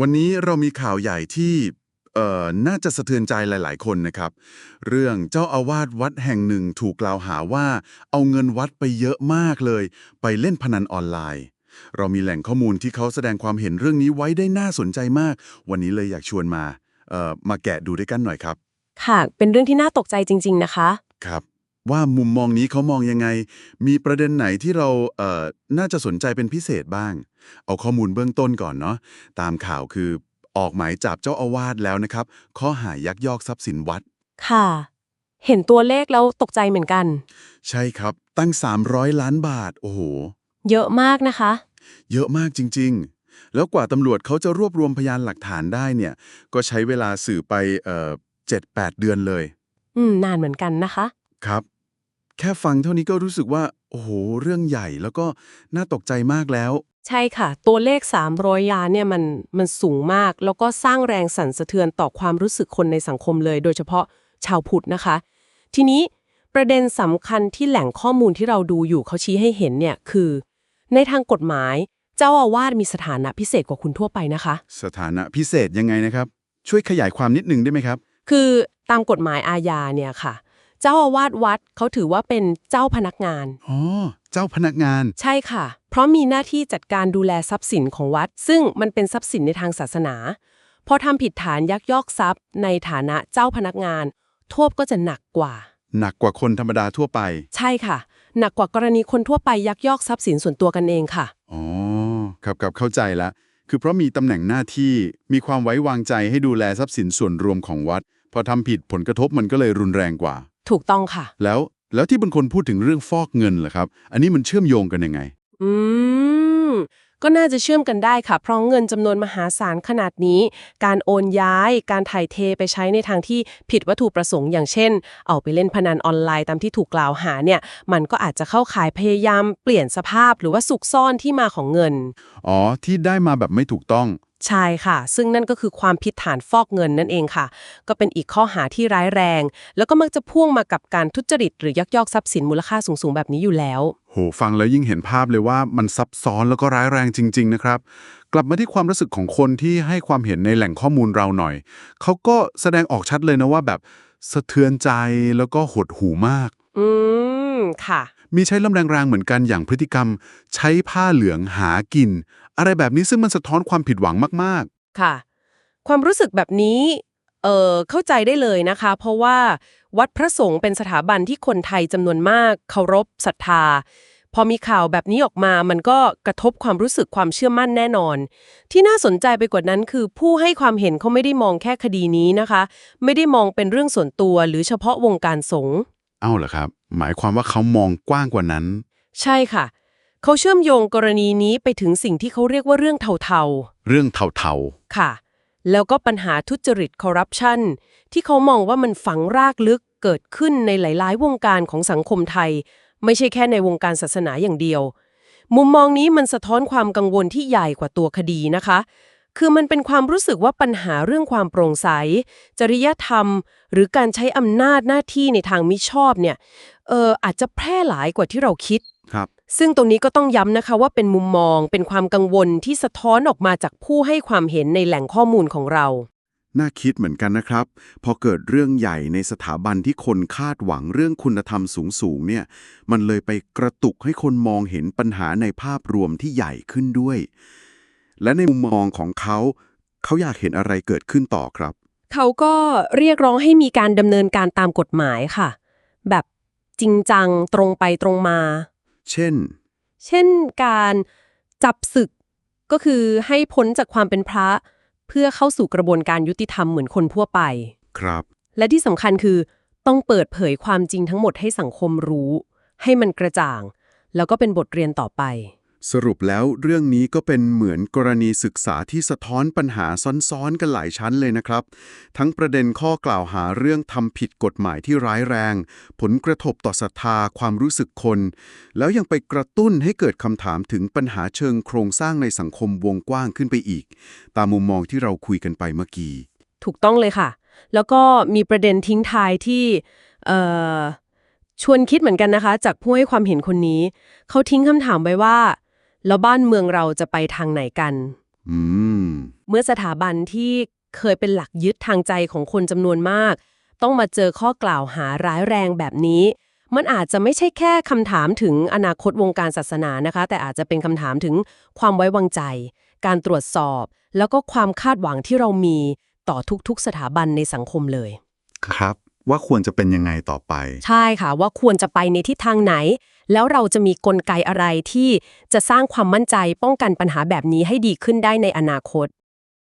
วันนี้เรามีข่าวใหญ่ที่เอ่อน่าจะสะเทือนใจหลาย ๆ คนนะครับ เรื่องเจ้าอาวาสวัดแห่งหนึ่งถูกกล่าวหาว่า เอาเงินวัดไปเยอะมากเลย ไปเล่นพนันออนไลน์ เรามีแหล่งข้อมูลที่เขาแสดงความเห็นเรื่องนี้ไว้ได้น่าสนใจมาก วันนี้เลยอยากชวนมาเอ่อมาแกะดูด้วยกันหน่อยครับ ค่ะ เป็นเรื่องที่น่าตกใจจริง ๆ นะคะ ครับ ว่ามุมมองนี้เขามองยังไง มีประเด็นไหนที่เราเอ่อน่าจะสนใจเป็นพิเศษบ้าง เอาข้อมูลเบื้องต้นก่อนเนาะตามข่าวคือออกหมายจับเจ้าอาวาสแล้วนะครับ ข้อหายักยอกทรัพย์สินวัด ค่ะ เห็นตัวเลขแล้วตกใจเหมือนกัน ใช่ครับ ตั้ง 300 ล้านบาท โอ้โห เยอะมากนะคะ เยอะมากจริง ๆ แล้วกว่าตำรวจเขาจะรวบรวมพยานหลักฐานได้เนี่ย ก็ใช้เวลาสื่อไปเอ่อเจ็ดแปดเดือนเลย อืม นานเหมือนกันนะคะ ครับ แค่ฟังเท่านี้ก็รู้สึกว่า โอ้โห เรื่องใหญ่แล้วก็น่าตกใจมากแล้ว ใช่ค่ะ ตัวเลข 300ล้านเนี่ยมันมันสูงมาก แล้วก็สร้างแรงสั่นสะเทือนต่อความรู้สึกคนในสังคมเลย โดยเฉพาะชาวพุทธนะคะ ทีนี้ประเด็นสำคัญที่แหล่งข้อมูลที่เราดูอยู่เขาชี้ให้เห็นเนี่ยคือ ในทางกฎหมายเจ้าอาวาสมีสถานะพิเศษกว่าคุณทั่วไปนะคะ สถานะพิเศษยังไงนะครับ ช่วยขยายความนิดนึงได้ไหมครับ คือตามกฎหมายอาญาเนี่ยค่ะ เจ้าอาวาสวัดเขาถือว่าเป็นเจ้าพนักงาน อ๋อ เจ้าพนักงาน ใช่ค่ะ เพราะมีหน้าที่จัดการดูแลทรัพย์สินของวัด ซึ่งมันเป็นทรัพย์สินในทางศาสนา พอทำผิดฐานยักยอกทรัพย์ ในฐานะเจ้าพนักงาน โทษก็จะหนักกว่า หนักกว่าคนธรรมดาทั่วไป ใช่ค่ะ หนักกว่ากรณีคนทั่วไปยักยอกทรัพย์สินส่วนตัวกันเองค่ะ อ๋อ ครับครับเข้าใจแล้วคือเพราะมีตำแหน่งหน้าที่ มีความไว้วางใจให้ดูแลทรัพย์สินส่วนรวมของวัด พอทำผิดผลกระทบมันก็เลยรุนแรงกว่า ถูกต้องค่ะ แล้วแล้วที่บางคนพูดถึงเรื่องฟอกเงินเหรอครับ อันนี้มันเชื่อมโยงกันยังไง อืม ก็น่าจะเชื่อมกันได้ค่ะ เพราะเงินจำนวนมหาศาลขนาดนี้ การโอนย้าย การถ่ายเทไปใช้ในทางที่ผิดวัตถุประสงค์อย่างเช่น เอาไปเล่นพนันออนไลน์ตามที่ถูกกล่าวหาเนี่ยมันก็อาจจะเข้าข่ายพยายามเปลี่ยนสภาพหรือว่าสุกซ่อนที่มาของเงิน อ๋อ ที่ได้มาแบบไม่ถูกต้อง ใช่ค่ะ ซึ่งนั่นก็คือความผิดฐานฟอกเงินนั่นเองค่ะ ก็เป็นอีกข้อหาที่ร้ายแรง แล้วก็มักจะพ่วงมากับการทุจริตหรือยักยอกทรัพย์สินมูลค่าสูงๆแบบนี้อยู่แล้วโห ฟังแล้วยิ่งเห็นภาพเลยว่ามันซับซ้อนแล้วก็ร้ายแรงจริง ๆ นะครับ กลับมาที่ความรู้สึกของคนที่ให้ความเห็นในแหล่งข้อมูลเราหน่อย เขาก็แสดงออกชัดเลยนะว่าแบบสะเทือนใจแล้วก็หดหูมาก อืม ค่ะ มีใช้ลำแรงๆเหมือนกันอย่างพฤติกรรม ใช้ผ้าเหลืองหากิน อะไรแบบนี้ซึ่งมันสะท้อนความผิดหวังมากๆ ค่ะ ความรู้สึกแบบนี้ ออเข้าใจได้เลยนะคะ เพราะว่าวัดพระสงฆ์เป็นสถาบันที่คนไทยจำนวนมากเคารพศรัทธา พอมีข่าวแบบนี้ออกมา มันก็กระทบความรู้สึกความเชื่อมั่นแน่นอน ที่น่าสนใจไปกว่านั้นคือ ผู้ให้ความเห็นเขาไม่ได้มองแค่คดีนี้นะคะ ไม่ได้มองเป็นเรื่องส่วนตัวหรือเฉพาะวงการสงฆ์ๆเอ้าเหรอครับ หมายความว่าเขามองกว้างกว่านั้น ใช่ค่ะ เขาเชื่อมโยงกรณีนี้ไปถึงสิ่งที่เขาเรียกว่าเรื่องเทาๆ เรื่องเทาค่ะ แล้วก็ปัญหาทุจริตคอร์รัปชันที่เขามองว่ามันฝังรากลึกเกิดขึ้นในหลาย ๆ วงการของสังคมไทย ไม่ใช่แค่ในวงการศาสนาอย่างเดียว มุมมองนี้มันสะท้อนความกังวลที่ใหญ่กว่าตัวคดีนะคะ คือมันเป็นความรู้สึกว่าปัญหาเรื่องความโปร่งใส จริยธรรม หรือการใช้อำนาจหน้าที่ในทางมิชอบเนี่ยเอออาจจะแพร่หลายกว่าที่เราคิด ซึ่งตรงนี้ก็ต้องย้ำนะคะว่าเป็นมุมมองเป็นความกังวลที่สะท้อนออกมาจากผู้ให้ความเห็นในแหล่งข้อมูลของเรา น่าคิดเหมือนกันนะครับ พอเกิดเรื่องใหญ่ในสถาบันที่คนคาดหวังเรื่องคุณธรรมสูงๆเนี่ย มันเลยไปกระตุกให้คนมองเห็นปัญหาในภาพรวมที่ใหญ่ขึ้นด้วย และในมุมมองของเขาเขาอยากเห็นอะไรเกิดขึ้นต่อครับ เขาก็เรียกร้องให้มีการดำเนินการตามกฎหมายค่ะ แบบจริงจังตรงไปตรงมา เช่น เช่นการจับศึกก็คือให้พ้นจากความเป็นพระ เพื่อเข้าสู่กระบวนการยุติธรรมเหมือนคนทั่วไป ครับ และที่สำคัญคือต้องเปิดเผยความจริงทั้งหมดให้สังคมรู้ ให้มันกระจ่าง แล้วก็เป็นบทเรียนต่อไป สรุปแล้วเรื่องนี้ก็เป็นเหมือนกรณีศึกษาที่สะท้อนปัญหาซ้อนๆ กันหลายชั้นเลยนะครับ ทั้งประเด็นข้อกล่าวหาเรื่องทำผิดกฎหมายที่ร้ายแรง ผลกระทบต่อศรัทธาความรู้สึกคน แล้วยังไปกระตุ้นให้เกิดคำถามถึงปัญหาเชิงโครงสร้างในสังคมวงกว้างขึ้นไปอีก ตามมุมมองที่เราคุยกันไปเมื่อกี้ ถูกต้องเลยค่ะ แล้วก็มีประเด็นทิ้งท้ายที่เอ่อชวนคิดเหมือนกันนะคะ จากผู้ให้ความเห็นคนนี้ เขาทิ้งคำถามไว้ว่า แล้วบ้านเมืองเราจะไปทางไหนกัน อืม เมื่อสถาบันที่เคยเป็นหลักยึดทางใจของคนจำนวนมาก ต้องมาเจอข้อกล่าวหาร้ายแรงแบบนี้ มันอาจจะไม่ใช่แค่คำถามถึงอนาคตวงการศาสนานะคะ แต่อาจจะเป็นคำถามถึงความไว้วางใจ การตรวจสอบ แล้วก็ความคาดหวังที่เรามีต่อทุกๆ สถาบันในสังคมเลย ครับ ว่าควรจะเป็นยังไงต่อไป ใช่ค่ะว่าควรจะไปในทิศทางไหน แล้วเราจะมีกลไกอะไรที่จะสร้างความมั่นใจป้องกันปัญหาแบบนี้ให้ดีขึ้นได้ในอนาคต